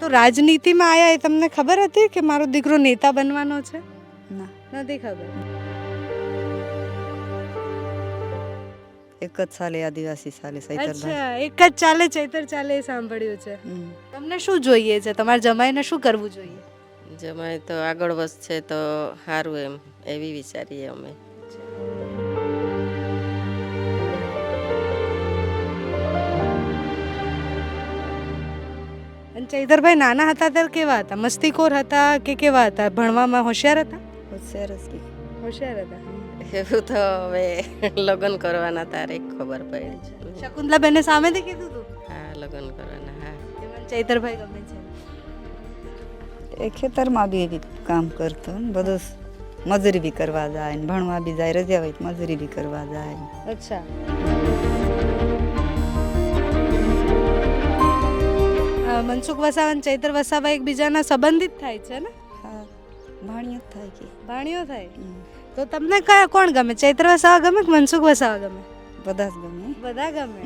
તો રાજનીતિમાં આવ્યા એ તમને ખબર હતી કે મારો દીકરો નેતા બનવાનો છે? ના. નથી ખબર. એક જ સાલે આદિવાસી સાલે સૈતરભાઈ અચ્છા એક જ ચાલે ચૈતર ચાલે એ સાંભળ્યું છે. તમને શું જોઈએ છે? તમારા જમાઈને શું કરવું જોઈએ? જમાય તો આગળ વધશે તો સારું એમ એવી વિચારીએ અમે. અને ચૈતરભાઈ નાના હતા ત્યારે કેવા હતા? મસ્તીખોર હતા કે કેવા હતા? ભણવામાં હોશિયાર હતા? હોશિયાર હતી હોશિયાર હતા. એવું તો હવે લગ્ન કરવાના તારે ખબર પડી શકુંતલા બેને સામેથી કીધું હતું હા લગ્ન કરવાના હા. ચૈતરભાઈ ગમે છે? એ ખેતરમાં બી બી કામ કરતો ને બધું મજૂરી બી કરવા જાય ને ભણવા બી જાય રજા હોય મજૂરી બી કરવા જાય. અચ્છા. મનસુખ વસાવા અને ચૈતર વસાવા એકબીજાના સંબંધિત થાય છે ને? હા ભાણિયો થાય કે. ભાણીઓ થાય? તો તમને કયા કોણ ગમે? ચૈત્ર વસાવા ગમે કે મનસુખ વસાવા ગમે? બધા જ ગમે. બધા ગમે?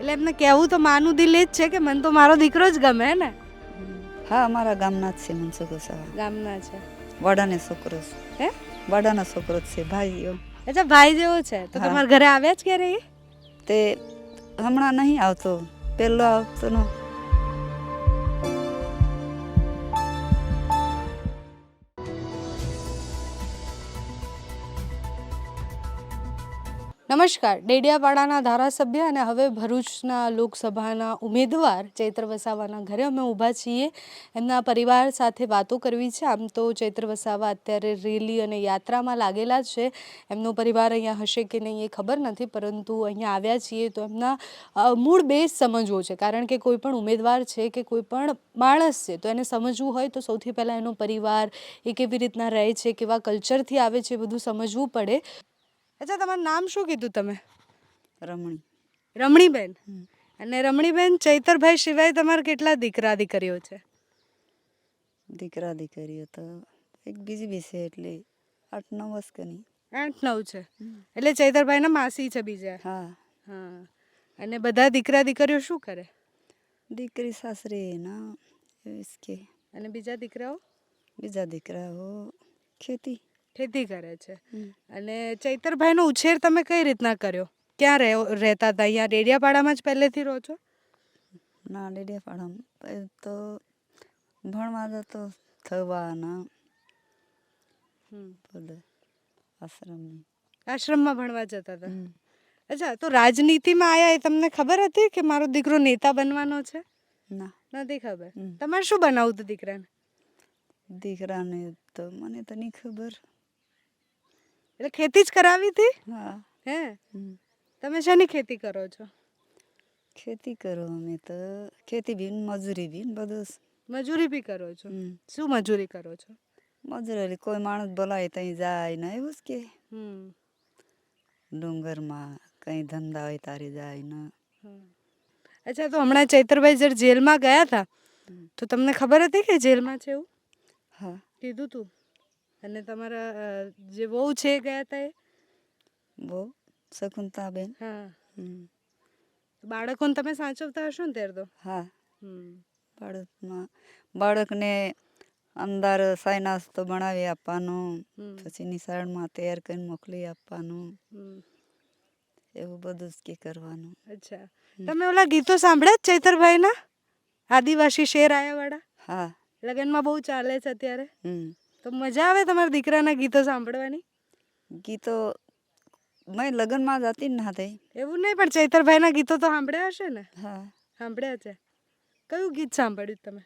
એટલે એમને કહેવું તો માનું દિલ એ જ છે કે મને તો મારો દીકરો જ ગમે ને? હા અમારા ગામના જ છે મનસુખ વસાવા. ગામના છે. વડાને છોકરો છે. હે? વડાનો છોકરો જ છે ભાઈઓ. અચ્છા ભાઈ જેવો છે. તો તમારા ઘરે આવ્યા જ ક્યારે તે હમણાં નહીં આવતો. પહેલો આવતો નો નમસ્કાર. ડેડિયાપાડાના ધારાસભ્ય અને હવે ભરૂચના લોકસભાના ઉમેદવાર ચૈત્ર વસાવાના ઘરે અમે ઊભા છીએ. એમના પરિવાર સાથે વાતો કરવી છે. આમ તો ચૈત્ર વસાવા અત્યારે રેલી અને યાત્રામાં લાગેલા છે. એમનો પરિવાર અહીંયા હશે કે નહીં એ ખબર નથી, પરંતુ અહીંયા આવ્યા છીએ તો એમના મૂળ બેઝ સમજવો છે. કારણ કે કોઈ પણ ઉમેદવાર છે કે કોઈ પણ માણસ છે, તો એને સમજવું હોય તો સૌથી પહેલાં એનો પરિવાર એ કેવી રીતના રહે છે, કેવા કલ્ચરથી આવે છે બધું સમજવું પડે. અચ્છા તમારું નામ શું કીધું તમે? રમણી. રમણીબેન? અને રમણીબેન ચૈતરભાઈ સિવાય તમારા કેટલા દીકરા દીકરીઓ છે? દીકરા દીકરીઓ તો એક બીજી બી છે એટલે આઠ નવ વર્ષ કે નહીં. આઠ નવ છે. એટલે ચૈતરભાઈના માસી છે બીજા? હા. હા. અને બધા દીકરા દીકરીઓ શું કરે? દીકરી સાસરે ના કે. અને બીજા દીકરાઓ? બીજા દીકરાઓ ખેતી. ખેતી કરે છે. અને ચૈતરભાઈનો ઉછેર તમે કઈ રીતના કર્યો? ક્યાં રહે રહેતા હતા? અહીંયા ડેડિયાપાડામાં જ પહેલેથી રહો છો? ના ડેડિયાપાડામાં. તો ભણવા તો થવાના. બધા આશ્રમની. આશ્રમમાં ભણવા જતા હતા? અચ્છા તો રાજનીતિમાં આયા એ તમને ખબર હતી કે મારો દીકરો નેતા બનવાનો છે? ના. નથી ખબર. તમારે શું બનાવવું હતું દીકરાને? દીકરાને તો મને તો નહીં ખબર. એટલે ખેતી જ કરાવી હતી? હા. હે. તમે શેની ખેતી કરો છો? ખેતી કરો અમે તો. ખેતી બીન મજૂરી બી ને બધું. મજૂરી બી કરો છો? શું મજૂરી કરો છો? મજૂરી કોઈ માણસ બોલાય ત્યાં જાય ને એવું જ કે. ડુંગરમાં કંઈ ધંધા હોય તારે જાય ને. અચ્છા તો હમણાં ચૈતરભાઈ જ્યારે જેલમાં ગયા હતા તો તમને ખબર હતી કે જેલમાં છે એવું? હા. કીધું તું. અને તમારા જે વહુ છે ગયા હતા એ? બહુ શકુંતાબેન. હા. બાળકોને તમે સાચવતા હશો ને ત્યારે તો? હા. બાળકમાં બાળકને અંદર સાય નાસ્તો બનાવી આપવાનું પછી નિશાળમાં તૈયાર કરીને મોકલી આપવાનું. એવું બધું જ કે કરવાનું. અચ્છા. તમે ઓલા ગીતો સાંભળ્યા જ ચૈતરભાઈના? આદિવાસી શેર આયાવાળા? હા. લગ્નમાં બહુ ચાલે છે અત્યારે? હમ. તો મજા આવે તમારા દીકરાના ગીતો સાંભળવાની? ગીતો મેં લગ્નમાં જતી ના થઈ એવું નહીં પણ ચૈતરભાઈના ગીતો તો સાંભળ્યા હશે ને? હા. સાંભળ્યા છે. કયું ગીત સાંભળ્યું તમે?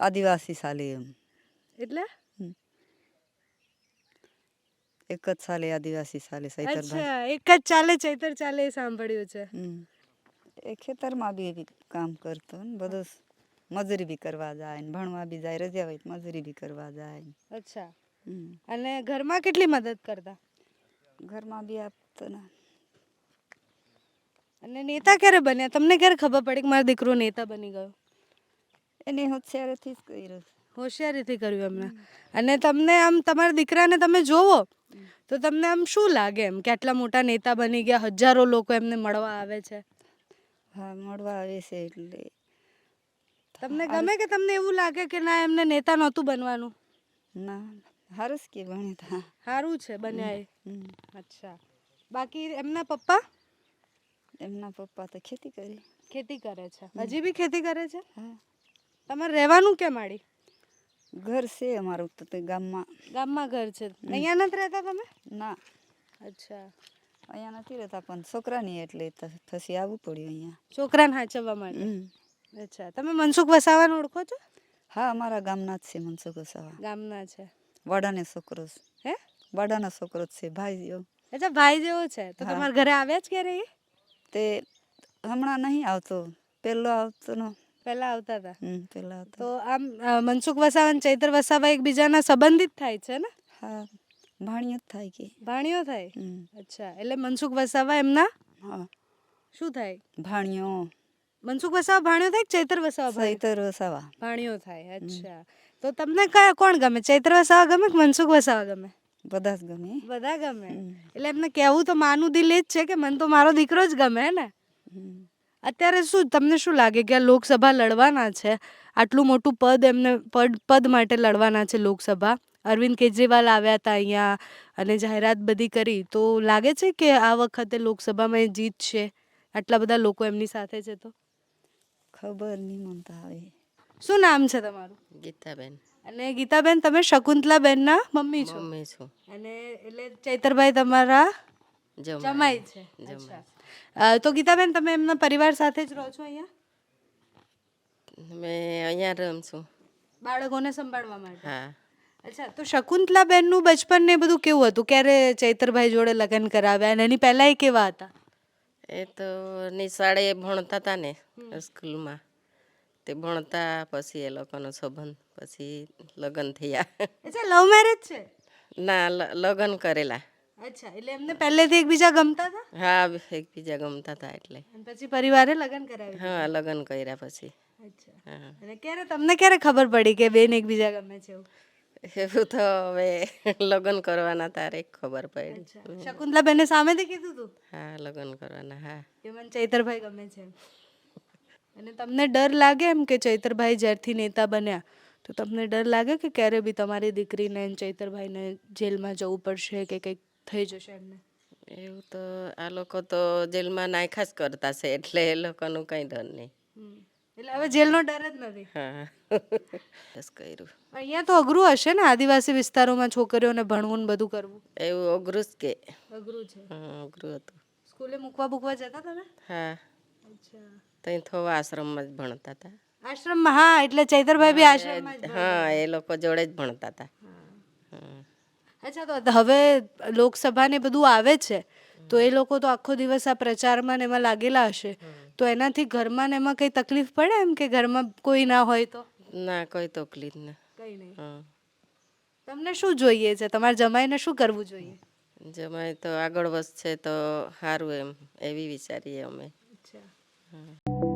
આદિવાસી સાલે એમ. એટલે? એક જ સાલે આદિવાસી સાલે સૈતરભાઈ અચ્છા એક જ ચાલે ચૈતર ચાલે સાંભળ્યું છે. એ ખેતરમાં બી કામ કરતો ને બધું. મજૂરી બી કરવા જાય ને ભણવા બી જાય રજા હોય તો મજૂરી બી કરવા જાય. અચ્છા. અને ઘરમાં કેટલી મદદ કરતા? ઘરમાં બી આપતો. ને અને નેતા ક્યારે બન્યા? તમને ક્યારે ખબર પડી કે મારો દીકરો નેતા બની ગયો? એની હોશિયારીથી જ કર્યું. હોશિયારીથી કર્યું એમને. અને તમને આમ તમારા દીકરાને તમે જોવો તો તમને આમ શું લાગે એમ કે આટલા મોટા નેતા બની ગયા હજારો લોકો એમને મળવા આવે છે? હા મળવા આવે છે એટલે. તમને ગમે કે તમને એવું લાગે કે ના એમને નેતા નહોતું બનવાનું? ના હારસ કે તા. સારું છે બન્યા એ. અચ્છા. બાકી એમના પપ્પા? એમના પપ્પા તો ખેતી કરી. ખેતી કરે છે. હજી બી ખેતી કરે છે? હા. તમારે રહેવાનું કેમ આડી? ઘર છે અમારું તો ગામમાં. ગામમાં ઘર છે. અહીંયા નથી રહેતા તમે? ના. અચ્છા. અહીંયા નથી રહેતા પણ છોકરાની એટલે પછી આવવું પડ્યું અહીંયા. છોકરાને હાચવવા માટે. અચ્છા. તમે મનસુખ વસાવાને ઓળખો છો? હા અમારા ગામના જ છે મનસુખ વસાવા. ગામના છે. વાડાને છોકરો છે. હે? વડાનો છોકરો જ છે ભાઈ જેવો અચ્છા ભાઈ જેવો છે. તો તમારા ઘરે આવ્યા જ ક્યારે એ? તે હમણાં નહીં આવતો. પહેલો આવતો નો પહેલા આવતા હતા? હમ પહેલો તો આમ મનસુખ વસાવા અને ચૈત્ર વસાવા એકબીજાના સંબંધિત થાય છે ને? હા ભાણિયો થાય કે. ભાણીઓ થાય? અચ્છા. એટલે મનસુખ વસાવા એમના હા. શું થાય? ભાણિયો મનસુખ વસાવા ભાણ્યો થાય કે ચૈત્ર વસાવા? સૈતર વસાવા. ભાણ્યો થાય અચ્છા. તો તમને કયા કોણ ગમે? ચૈત્ર વસાવા ગમે કે મનસુખ વસાવા ગમે? બધા જ ગમે. બધા ગમે. એટલે એમને કહેવું તો માનું દિલ એ જ છે કે મને તો મારો દીકરો જ ગમે ને? અત્યારે શું તમને શું લાગે કે આ લોકસભા લડવાના છે? આટલું મોટું પદ એમને પદ પદ માટે લડવાના છે લોકસભા? અરવિંદ કેજરીવાલ આવ્યા હતા અહીંયા અને જાહેરાત બધી કરી. તો લાગે છે કે આ વખતે લોકસભામાં એ જીતશે? આટલા બધા લોકો એમની સાથે છે તો? ખબર નહીં મનતા આવે. શું નામ છે તમારું? ગીતાબેન. અને ગીતાબેન તમે શકુંતલાબેનના મમ્મી છો? મમ્મી છું. અને એટલે ચૈતરભાઈ તમારા જમાઈ. જમાઈ છે. અચ્છા. તો ગીતાબેન તમે એમના પરિવાર સાથે જ રહો છો અહીંયા? મેં અહીંયા રહું છું. બાળકોને સંભાળવા માટે? હા. અચ્છા તો શકુંતલાબેનનું બચપન ને બધું કેવું હતું? ક્યારે ચૈતરભાઈ જોડે લગ્ન કરાવ્યા અને એની પહેલા એ કેવા હતા? એ તો નિશાળે ભણતા હતા ને સ્કૂલમાં. તે ભણતા પછી એ લોકોનો સંબંધ પછી લગ્ન થયા. અચ્છા લવ મેરેજ છે? ના લગ્ન કરેલા. અચ્છા એટલે એમને પહેલેથી એકબીજા ગમતા હતા હા એકબીજા ગમતા હતા એટલે પછી પરિવારે લગ્ન કરાવી હા લગ્ન કર્યા પછી. અચ્છા. અને ક્યારે તમને ક્યારે ખબર પડી કે બેન એકબીજા ગમે છે એવું? એવું તો હવે લગ્ન કરવાના તારે ખબર પડી. અચ્છા. શકુંતલાબેને સામેથી કીધું તું? હા લગ્ન કરવાના હા. કે મને ચૈતરભાઈ ગમે છે અને તમને ડર લાગે એમ કે ચૈતરભાઈ જ્યારથી નેતા બન્યા તો તમને ડર લાગે કે ક્યારે બી તમારી દીકરીને ચૈતરભાઈને જેલમાં જવું પડશે કે કંઈક થઈ જશે એમને? એવું તો આ લોકો તો જેલમાં નાખ્યા જ કરતા છે એટલે એ લોકોનું કંઈ ડર નહીં. એટલે હવે જેલનો ડર જ નથી. બસ કર્યું. અહીંયા તો અઘરું હશે ને આદિવાસી વિસ્તારોમાં છોકરીઓને ભણવું ને બધું કરવું? એવું અઘરું જ કે. અઘરું છે. અઘરું હતું. સ્કૂલે મૂકવા મૂકવા જતા તમે હા. અચ્છા. ત્યાં થોવા આશ્રમમાં જ ભણતા હતા આશ્રમમાં? હા એટલે ચૈતરભાઈ બી આશ્રમમાં જ હા એ લોકો જોડે જ ભણતા હતા. અચ્છા તો હવે લોકસભા ને બધું આવે છે તો એ લોકો તો આખો દિવસ આ પ્રચારમાં ને એમાં લાગેલા હશે. તો એનાથી ઘરમાં ને એમાં કઈ તકલીફ પડે એમ કે ઘરમાં કોઈ ના હોય તો? ના કોઈ તકલીફ ના. કઈ નહીં. હા. તમને શું જોઈએ છે? તમારા જમાઈને શું કરવું જોઈએ? જમાઈ તો આગળ વધશે તો સારું એમ એવી વિચારીએ અમે. અચ્છા.